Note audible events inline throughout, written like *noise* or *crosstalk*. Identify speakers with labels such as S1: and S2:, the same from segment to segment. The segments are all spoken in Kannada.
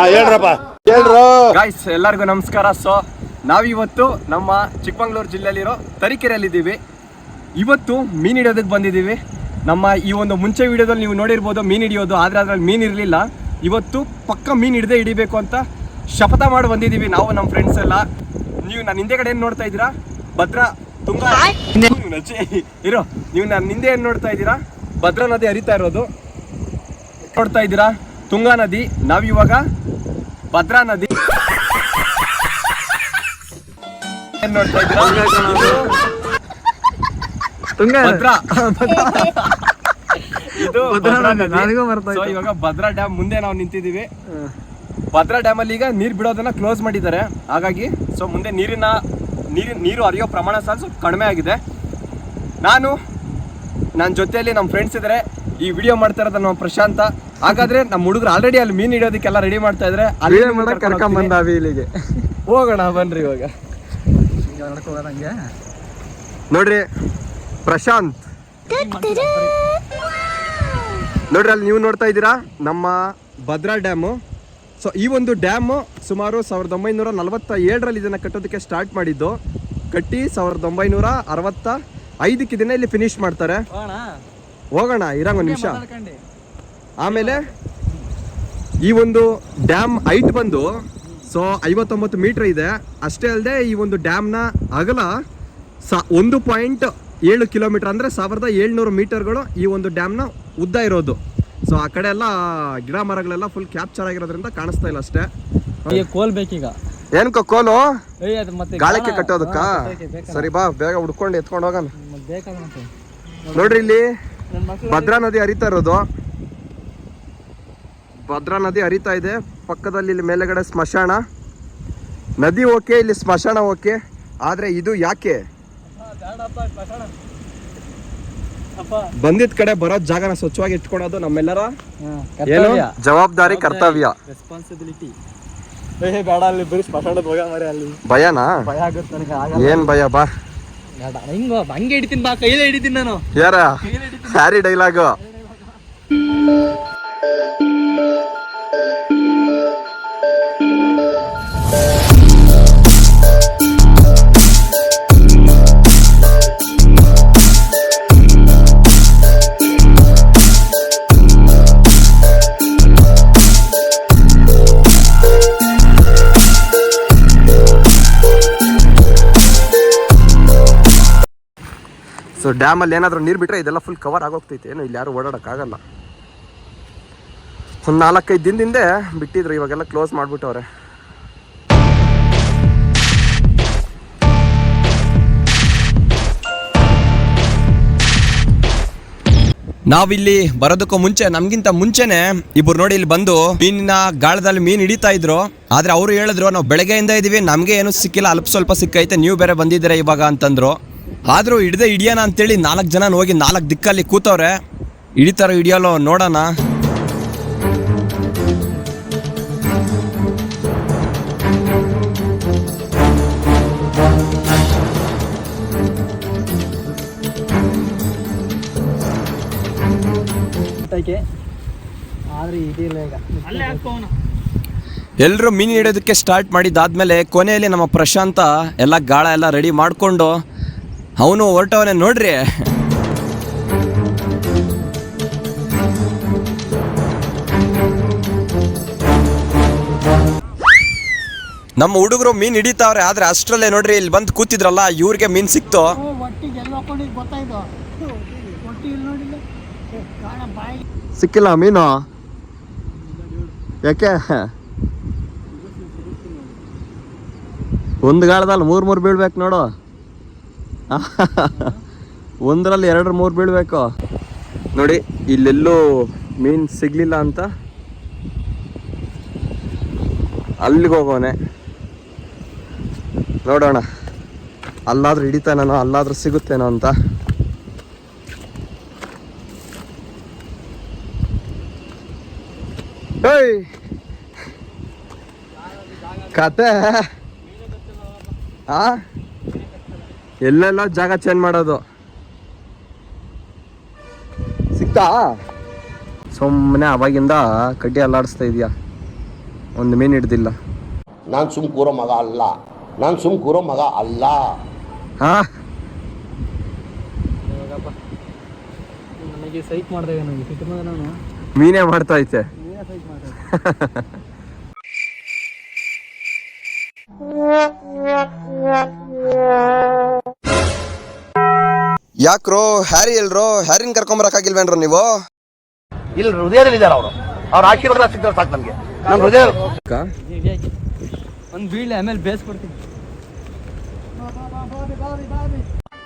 S1: ಹೇಳ್ರಪ್ಪ. ಹೇಳ್ರು.
S2: ಗಾಯ್ಸ್ ಎಲ್ಲರಿಗೂ ನಮಸ್ಕಾರ. ಸೊ ನಾವಿವತ್ತು ನಮ್ಮ ಚಿಕ್ಕಮಂಗ್ಳೂರು ಜಿಲ್ಲೆಯಲ್ಲಿರೋ ತರೀಕೆರೆಯಲ್ಲಿದ್ದೀವಿ. ಇವತ್ತು ಮೀನು ಹಿಡಿಯೋದಕ್ಕೆ ಬಂದಿದ್ದೀವಿ. ನಮ್ಮ ಈ ಒಂದು ಮುಂಚೆ ವಿಡಿಯೋದಲ್ಲಿ ನೀವು ನೋಡಿರ್ಬೋದು ಮೀನು ಹಿಡಿಯೋದು ಆದರೆ ಅದ್ರಲ್ಲಿ ಮೀನು ಇರಲಿಲ್ಲ. ಇವತ್ತು ಪಕ್ಕ ಮೀನು ಹಿಡದೆ ಹಿಡಿಬೇಕು ಅಂತ ಶಪಥ ಮಾಡಿ ಬಂದಿದ್ದೀವಿ ನಾವು ನಮ್ಮ ಫ್ರೆಂಡ್ಸ್ ಎಲ್ಲ. ನೀವು ನನ್ನ ಹಿಂದೆ ಕಡೆ ಏನು ನೋಡ್ತಾ ಇದ್ದೀರಾ? ಭದ್ರಾ ನಚ್ಚಿ. ಇರೋ ನೀವು ನನ್ನ ಹಿಂದೆ ಏನು ನೋಡ್ತಾ ಇದ್ದೀರಾ? ಭದ್ರಾ ನದಿ ಹರಿತಾ ಇರೋದು. ನೋಡ್ತಾ ಇದ್ದೀರಾ? ತುಂಗಾ ನದಿ ನಾವಿವಾಗ ಭದ್ರಾ ನದಿ. ಏನ್ ನೋಡ್ತಾ ಭದ್ರಾ. *laughs* ಇದು. So, ಇವಾಗ ಭದ್ರಾ ಡ್ಯಾಮ್ ಮುಂದೆ ನಾವು ನಿಂತಿದ್ದೀವಿ. ಭದ್ರಾ ಡ್ಯಾಮ್ ಅಲ್ಲಿ ಈಗ ನೀರ್ ಬಿಡೋದನ್ನ ಕ್ಲೋಸ್ ಮಾಡಿದ್ದಾರೆ. ಹಾಗಾಗಿ ಸೊ ಮುಂದೆ ನೀರಿನ ನೀರಿನ ನೀರು ಹರಿಯೋ ಪ್ರಮಾಣ ಸಹ ಸ್ವಲ್ಪ ಕಡಿಮೆ ಆಗಿದೆ. ನಾನು ನನ್ನ ಜೊತೆಯಲ್ಲಿ ನಮ್ಮ ಫ್ರೆಂಡ್ಸ್ ಇದ್ದಾರೆ ಈ ವಿಡಿಯೋ ಮಾಡ್ತಾ ಇರೋದು ನಮ್ಮ ಪ್ರಶಾಂತ. ಹಾಗಾದ್ರೆ ನಮ್ಮ ಹುಡುಗರು ಆಲ್ರೆಡಿ ಅಲ್ಲಿ ಮೀನ್ ಹಿಡಿಯೋದಕ್ಕೆಲ್ಲ ರೆಡಿ ಮಾಡ್ತಾ ಇದ್ರೆ ಅಲ್ಲಿ ಕರ್ಕೊಂಡ್.
S3: ಇಲ್ಲಿಗೆ
S2: ಹೋಗೋಣ ಬನ್ರಿ ಇವಾಗ. ನೋಡ್ರಿ ಪ್ರಶಾಂತ್. ನೋಡ್ರಿ ಅಲ್ಲಿ ನೀವು ನೋಡ್ತಾ ಇದ್ದೀರಾ? ನಮ್ಮ ಭದ್ರಾ ಡ್ಯಾಮು. ಸೊ ಈ ಒಂದು ಡ್ಯಾಮು ಸುಮಾರು ಸಾವಿರದ ಒಂಬೈನೂರ ನಲವತ್ತ ಏಳರಲ್ಲಿ ಇದನ್ನು ಕಟ್ಟೋದಕ್ಕೆ ಸ್ಟಾರ್ಟ್ ಮಾಡಿದ್ದು. ಕಟ್ಟಿ ಸಾವಿರದ ಒಂಬೈನೂರ ಅರವತ್ತ ಐದಕ್ಕೆ ಇದನ್ನ ಇಲ್ಲಿ ಫಿನಿಶ್ ಮಾಡ್ತಾರೆ. ಹೋಗೋಣ. ಇರಂಗ ಒಂದು ನಿಮಿಷ. ಆಮೇಲೆ ಈ ಒಂದು ಡ್ಯಾಮ್ ಹೈಟ್ ಬಂದು ಸೊ ಐವತ್ತೊಂಬತ್ತು ಮೀಟರ್ ಇದೆ. ಅಷ್ಟೇ ಅಲ್ಲದೆ ಈ ಒಂದು ಡ್ಯಾಮ್ನ ಅಗಲ ಸ ಒಂದು ಪಾಯಿಂಟ್ ಏಳು ಕಿಲೋಮೀಟರ್ ಅಂದರೆ ಸಾವಿರದ ಏಳ್ನೂರು ಮೀಟರ್ಗಳು ಈ ಒಂದು ಡ್ಯಾಮ್ನ ಉದ್ದ ಇರೋದು. ಸೊ ಆ ಕಡೆ ಎಲ್ಲ ಗಿಡ ಮರಗಳೆಲ್ಲ ಫುಲ್ ಕ್ಯಾಪ್ಚರ್ ಆಗಿರೋದ್ರಿಂದ ಕಾಣಿಸ್ತಾ ಇಲ್ಲ ಅಷ್ಟೇ.
S3: ಕೋಲ್ ಬೇಕೀಗ?
S2: ಏನ್ಕ ಕೋಲು?
S3: ಗಾಳಿಕೆ
S2: ಗಾಳಕ್ಕೆ ಕಟ್ಟೋದಕ್ಕ. ಸರಿ ಬಾ ಬೇಗ ಹುಡ್ಕೊಂಡು ಎತ್ಕೊಂಡು ಹೋಗೋಣ. ನೋಡ್ರಿ ಇಲ್ಲಿ ಭದ್ರಾ ನದಿ ಹರಿತಾ ಇರೋದು. ಭದ್ರಾ ನದಿ ಹರಿತಾ ಇದೆ. ಪಕ್ಕದಲ್ಲಿ ಇಲ್ಲಿ ಮೇಲೆಗಡೆ ಸ್ಮಶಾನ. ನದಿ ಓಕೆ ಇಲ್ಲಿ ಸ್ಮಶಾನ ಓಕೆ. ಆದ್ರೆ ಇದು ಯಾಕೆ? ಬಂದಿದ್ ಕಡೆ ಬರೋ ಜಾಗನ ಸ್ವಚ್ಛವಾಗಿ ಇಟ್ಕೊಳೋದು ನಮ್ಮೆಲ್ಲರ ಏನು? ಜವಾಬ್ದಾರಿ ಕರ್ತವ್ಯ.
S3: ರೆಸ್ಪಾನ್ಸಿಬಿಲಿಟಿ ಏ ಬೇಡ ಅಲ್ಲಿ ಬರೀ ಸ್ಮಶಾನದ ಹೋಗ ಮರೆ ಅಲ್ಲಿ.
S2: ಭಯನಾ?
S3: ಭಯ ಆಗುತ್ತೆ ನನಗೆ ಆಗಲ್ಲ.
S2: ಏನ್ ಭಯ ಬಾ.
S3: ಬೇಡ ಹಿಂಗ ಹಂಗೆ ಹಿಡಿತೀನಿ ಬಾ ಕೈಲೇ ಹಿಡಿತೀನಿ ನಾನು.
S2: ಯಾರ? ಹ್ಯಾರಿ ಡೈಲಾಗು ಸೊ ಡ್ಯಾಮಲ್ಲಿ ಏನಾದರೂ ನೀರು ಬಿಟ್ರೆ ಇದೆಲ್ಲ ಫುಲ್ ಕವರ್ ಆಗೋಗ್ತೈತೆ. ಏನು ಇಲ್ಲಿ ಯಾರು ಓಡಾಡೋಕ್ಕಾಗಲ್ಲ. ಒಂದು ನಾಲ್ಕೈದು ದಿನದಿಂದೆ ಬಿಟ್ಟಿದ್ರು, ಇವಾಗೆಲ್ಲ ಕ್ಲೋಸ್ ಮಾಡಿಬಿಟ್ಟವ್ರೆ. ನಾವಿಲ್ಲಿ ಬರೋದಕ್ಕೂ ಮುಂಚೆ, ನಮ್ಗಿಂತ ಮುಂಚೆನೆ ಇಬ್ರು ನೋಡಿ ಇಲ್ಲಿ ಬಂದು ಮೀನಿನ ಗಾಳದಲ್ಲಿ ಮೀನ್ ಹಿಡಿತಾ ಇದ್ರು. ಆದ್ರೆ ಅವರು ಹೇಳಿದ್ರು, ನಾವು ಬೆಳಗ್ಗೆಯಿಂದ ಇದೀವಿ, ನಮ್ಗೆ ಏನು ಸಿಕ್ಕಿಲ್ಲ, ಅಲ್ಪ ಸ್ವಲ್ಪ ಸಿಕ್ಕೈತೆ, ನೀವು ಬೇರೆ ಬಂದಿದ್ದೀರಾ ಇವಾಗ ಅಂತಂದ್ರು. ಆದ್ರೂ ಹಿಡ್ದೆ ಹಿಡಿಯೋಣ ಅಂತೇಳಿ ನಾಲ್ಕು ಜನ ಹೋಗಿ ನಾಲ್ಕು ದಿಕ್ಕಲ್ಲಿ ಕೂತವ್ರೆ. ಹಿಡಿತಾರೋ ಹಿಡಿಯಲ್ಲೋ ನೋಡೋಣ. ಎಲ್ಲರೂ ಮೀನು ಹಿಡಿಯೋದಕ್ಕೆ ಸ್ಟಾರ್ಟ್ ಮಾಡಿದ್ದಾದ್ಮೇಲೆ ಕೊನೆಯಲ್ಲಿ ನಮ್ಮ ಪ್ರಶಾಂತ ಎಲ್ಲ ಗಾಳ ಎಲ್ಲ ರೆಡಿ ಮಾಡಿಕೊಂಡು ಅವನು ಹೊರಟವನೇ ನೋಡ್ರಿ. ನಮ್ಮ ಹುಡುಗರು ಮೀನ್ ಹಿಡಿತಾವ್ರೆ ಆದ್ರೆ ಅಷ್ಟರಲ್ಲೇ ನೋಡ್ರಿ ಇಲ್ಲಿ ಬಂದು ಕೂತಿದ್ರಲ್ಲ ಇವ್ರಿಗೆ ಮೀನ್ ಸಿಕ್ತು. ಸಿಕ್ಕಿಲ್ಲ ಮೀನು? ಯಾಕೆ? ಒಂದು ಗಾಳದಲ್ಲಿ ಮೂರು ಮೂರು ಬೀಳ್ಬೇಕು ನೋಡು. *laughs* ಒಂದರಲ್ಲಿ ಎರಡು ಮೂರು ಬೀಳ್ಬೇಕು. ನೋಡಿ, ಇಲ್ಲೆಲ್ಲೂ ಮೀನ್ ಸಿಗ್ಲಿಲ್ಲ ಅಂತ. ಅಲ್ಲಿಗೆ ಹೋಗೋನೆ ನೋಡೋಣ. ಅಲ್ಲಾದ್ರೂ ಹಿಡಿತಾನೇನೋ, ಅಲ್ಲಾದ್ರೂ ಸಿಗುತ್ತೇನೋ ಅಂತ. ಕತೆ? ಆ? ಎಲ್ಲೆಲ್ಲ ಜಾಗ ಚೇಂಜ್ ಮಾಡೋದು. ಸಿಕ್ತಾ? ಸುಮ್ಮನೆ ಅವಾಗಿಂದ ಕಡ್ಡಿ ಅಲ್ಲಾಡಿಸ್ತಾ ಇದೆಯಾ. ಒಂದು ಮೀನು ಹಿಡ್ದಿಲ್ಲ.
S1: ನಾನು ಸುಮ್ ಕೂರೋ ಮಗ ಅಲ್ಲ. ನಾನು ಸುಮ್ ಕೂರೋ ಮಗ ಅಲ್ಲ.
S2: ಹಾ?
S3: ಇವಾಗಪ್ಪ ನನಗೆ ಸೈಕ್ ಮಾಡಿದಾಗ ನನಗೆ ಸಿಟ್ಟು ನಾನು
S2: ಮೀನೇ ಮಾಡ್ತಾ ಐತೆ
S3: ಸೈಕ್ ಮಾಡಿದೆ.
S2: ಯಾಕ್ರೋ ಹ್ಯಾರಿ ಎಲ್ರೋ ಹ್ಯಾರಿನ್ ಕರ್ಕೊಂಬರಕ್ಕಾಗಿಲ್ವೇನ್ರೋ ನೀವು?
S1: ಇಲ್ಲಿ ಹೃದಯದಲ್ಲಿದ್ದಾರೆ ಅವರು. ಅವ್ರ ಆಶೀರ್ವಾದ ಸಿಗ್ತಾರೆ ಸಾಕು ನಮಗೆ. ನಮ್ಮ ಹೃದಯ
S3: ಒಂದು ಬೀಳೆ ಆಮೇಲೆ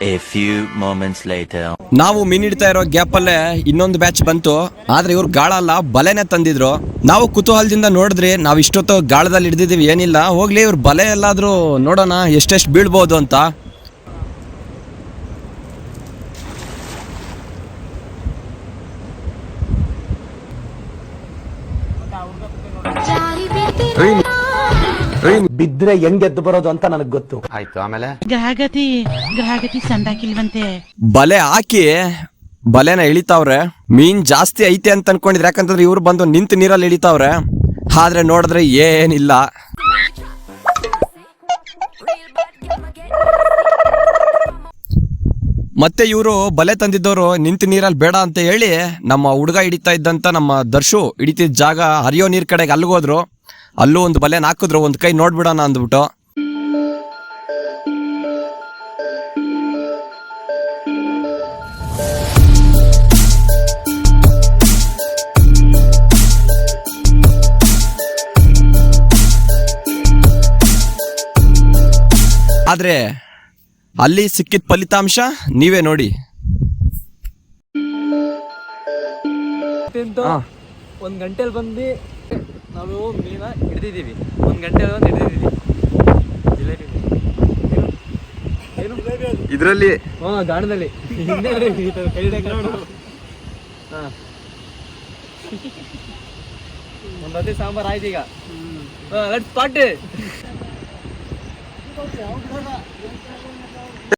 S4: A few moments later.
S2: ನಾವು ಮೀನ್ ಹಿಡ್ತಾ ಇರೋ ಗ್ಯಾಪ್ ಅಲ್ಲೇ ಇನ್ನೊಂದು ಬ್ಯಾಚ್ ಬಂತು. ಆದ್ರೆ ಇವ್ರು ಗಾಳ ಅಲ್ಲ ಬಲೆನೆ ತಂದಿದ್ರು. ನಾವು ಕುತೂಹಲದಿಂದ ನೋಡಿದ್ರಿ ನಾವ್ ಇಷ್ಟೊತ್ತು ಗಾಳದಲ್ಲಿ ಹಿಡ್ದಿದೀವಿ ಏನಿಲ್ಲ. ಹೋಗ್ಲಿ ಇವ್ರ ಬಲೆ ಎಲ್ಲಾದ್ರೂ ನೋಡೋಣ ಎಷ್ಟೆಷ್ಟು ಬೀಳ್ಬೋದು ಅಂತ.
S1: ಬಿದ್ರೆ ಹೆಂಗೆದ್ದು ಬರೋದು ಅಂತ ನನಗೆ ಗೊತ್ತು. ಆಯ್ತು ಆಮೇಲೆ?
S5: ಗ್ರಹಗತಿ ಗ್ರಹಗತಿ ಸಂದಾಕಿಲ್ವಂತೆ.
S2: ಬಲೆ ಹಾಕಿ ಬಲೆನ ಇಳಿತಾವ್ರೆ. ಮೀನ್ ಜಾಸ್ತಿ ಐತೆ ಅಂತ ಅನ್ಕೊಂಡಿದ್ರೆ ಯಾಕಂತಂದ್ರೆ ಇವ್ರು ಬಂದು ನಿಂತು ನೀರಲ್ಲಿ ಇಳಿತಾವ್ರೆ. ಆದ್ರೆ ನೋಡಿದ್ರೆ ಏನಿಲ್ಲ. ಮತ್ತೆ ಇವರು ಬಲೆ ತಂದಿದ್ದವರು ನಿಂತು ನೀರಲ್ಲಿ ಬೇಡ ಅಂತ ಹೇಳಿ ನಮ್ಮ ಹುಡುಗ ಹಿಡಿತಾ ಇದ್ದಂತ ನಮ್ಮ ದರ್ಶು ಹಿಡಿತಿದ್ದ ಜಾಗ ಹರಿಯೋ ನೀರ್ ಕಡೆಗೆ ಅಲ್ಲಿಗೋದ್ರು ಅಲ್ಲೂ ಒಂದು ಬಲೆ ಹಾಕಿದ್ರು ಒಂದು ಕೈ ನೋಡ್ಬಿಡೋಣ ಅಂದ್ಬಿಟ್ಟು. ಆದ್ರೆ ಅಲ್ಲಿ ಸಿಕ್ಕಿದ ಫಲಿತಾಂಶ ನೀವೇ ನೋಡಿ.
S3: ಒಂದು ಗಂಟೆಲಿ ಬಂದು ನಾವು ಮೀನ ಹಿಡ್ದಿದ್ದೀವಿ. ಒಂದು ಗಂಟೆಲಿ ಬಂದು ಹಿಡ್ದಿದ್ದೀವಿ.
S2: ಇದರಲ್ಲಿ
S3: ಹಾ ಗಾಣದಲ್ಲಿ. ಒಂದು ಅದೇ ಸಾಂಬಾರು ಆಯ್ತು ಈಗ. Let's party